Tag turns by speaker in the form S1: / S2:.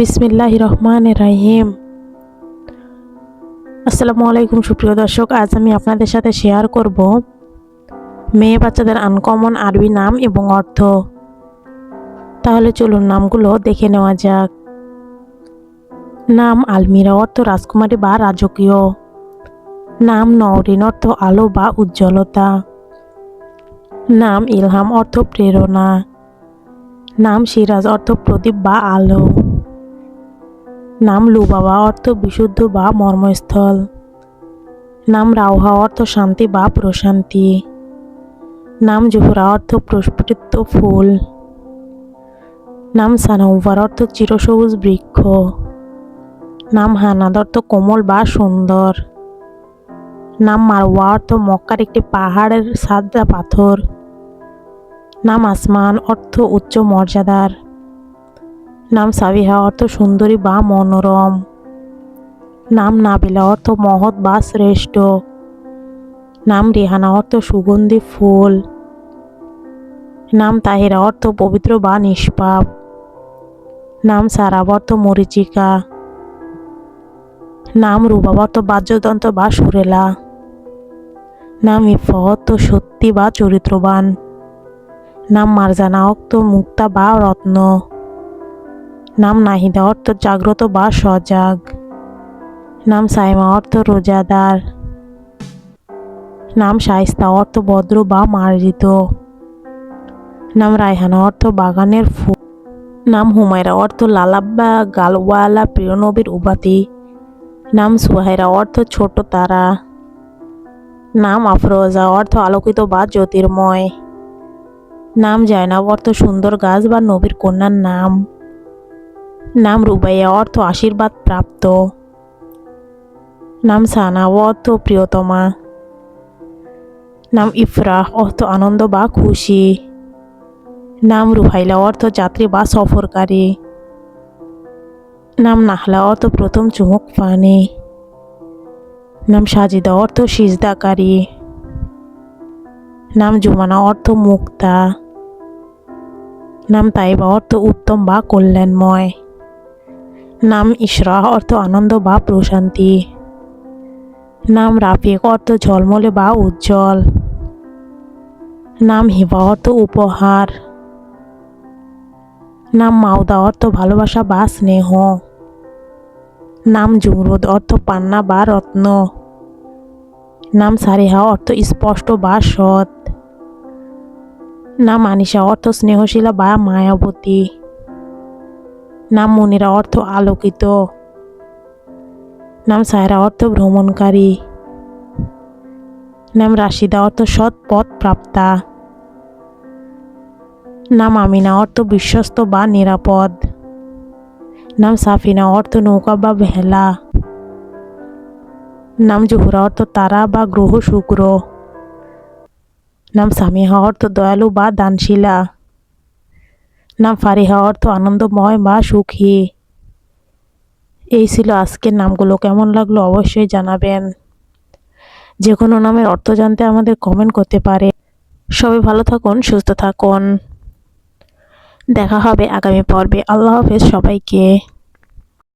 S1: বিসমিল্লাহ রহমান রাহিম আসসালামু আলাইকুম, সুপ্রিয় দর্শক, আজ আমি আপনাদের সাথে শেয়ার করব মেয়ে বাচ্চাদের আনকমন আরবি নাম এবং অর্থ। তাহলে চলুন নামগুলো দেখে নেওয়া যাক। নাম আলমিরা, অর্থ রাজকুমারী বা রাজকীয়। নাম নওরিন অর্থ আলো বা উজ্জ্বলতা। নাম ইলহাম, অর্থ প্রেরণা। নাম সিরাজ, অর্থ প্রদীপ বা আলো। নাম লুবাবা অর্থ বিশুদ্ধ বা মর্মস্থল। নাম রাউহা, অর্থ শান্তি বা প্রশান্তি। নাম জোহরা, অর্থ প্রস্ফুটিত ফুল। নাম সানাউভার অর্থ চিরসবুজ বৃক্ষ। নাম হানাদ, অর্থ কোমল বা সুন্দর। নাম মারওয়া, অর্থ মক্কার একটি পাহাড়ের সাদা পাথর। নাম আসমান, অর্থ উচ্চ মর্যাদার। নাম সাবিহা অর্থ সুন্দরী বা মনোরম। নাম নাবিলা অর্থ মহৎ বা শ্রেষ্ঠ। নাম রিহানা অর্থ সুগন্ধি ফুল। নাম তাহিরা অর্থ পবিত্র বা নিষ্পাপ। নাম সারাব অর্থ মরিচিকা। নাম রূপাব অর্থ বাহ্যযন্ত্র বা সুরেলা। নাম ইফা অর্থ সত্যি বা চরিত্রবান। নাম মারজানা অর্থ মুক্তা বা রত্ন। নাম নাহিদা, অর্থ জাগ্রত বা সজাগ। নাম সাইমা, অর্থ রোজাদার। নাম শাইস্তা অর্থ ভদ্র বা মার্জিত। নাম রায়হানা, অর্থ বাগানের ফুল। নাম হুমায়রা, অর্থ লালাব্বা গালওয়ালা, প্রিয় নবীর উপাধি। নাম সুহাইরা অর্থ ছোট তারা। নাম আফরোজা, অর্থ আলোকিত বা জ্যোতির্ময়। নাম জায়নাব, অর্থ সুন্দর গাছ বা নবীর কন্যার নাম। নাম রুবাইয়া, অর্থ আশীর্বাদ প্রাপ্ত। নাম সানাও অর্থ প্রিয়তমা। নাম ইফরাহ অর্থ আনন্দ বা খুশি। নাম রুহাইলা অর্থ যাত্রী বা সফরকারী। নাম নাহলা, অর্থ প্রথম চুমুক পানি। নাম সাজিদা, অর্থ সিজদাকারী। নাম জুমানা, অর্থ মুক্তা। নাম তাইবা, অর্থ উত্তম বা কল্যাণময়। নাম ইশরাহ অর্থ আনন্দ বা প্রশান্তি। নাম রাফিক, অর্থ ঝলমলে বা উজ্জ্বল। নাম হিবা, অর্থ উপহার। নাম মাউদা, অর্থ ভালোবাসা বা স্নেহ। নাম জুমরুদ অর্থ পান্না বা রত্ন। নাম সারিহা, অর্থ স্পষ্ট বা সৎ। নাম আনিশা, অর্থ স্নেহশীলা বা মায়াবতী। নাম মনিরা অর্থ আলোকিত। নাম সায়রা অর্থ ভ্রমণকারী। নাম রাশিদা অর্থ সৎ পথ প্রাপ্তা। নাম আমিনা অর্থ বিশ্বস্ত বা নিরাপদ। নাম সাফিনা অর্থ নৌকা বা ভেলা। নাম জোহরা অর্থ তারা বা গ্রহ শুক্র। নাম সামিহা অর্থ দয়ালু বা দানশীলা। নাম ফারিহা, অর্থ আনন্দময় বা সুখী। এই ছিল আজকের নামগুলো। কেমন লাগল অবশ্যই জানাবেন। যে কোনো নামের অর্থ জানতে আমাদের কমেন্ট করতে পারে। সবাই ভালো থাকুন, সুস্থ থাকুন। দেখা হবে আগামী পর্বে। আল্লাহ হাফেজ সবাইকে।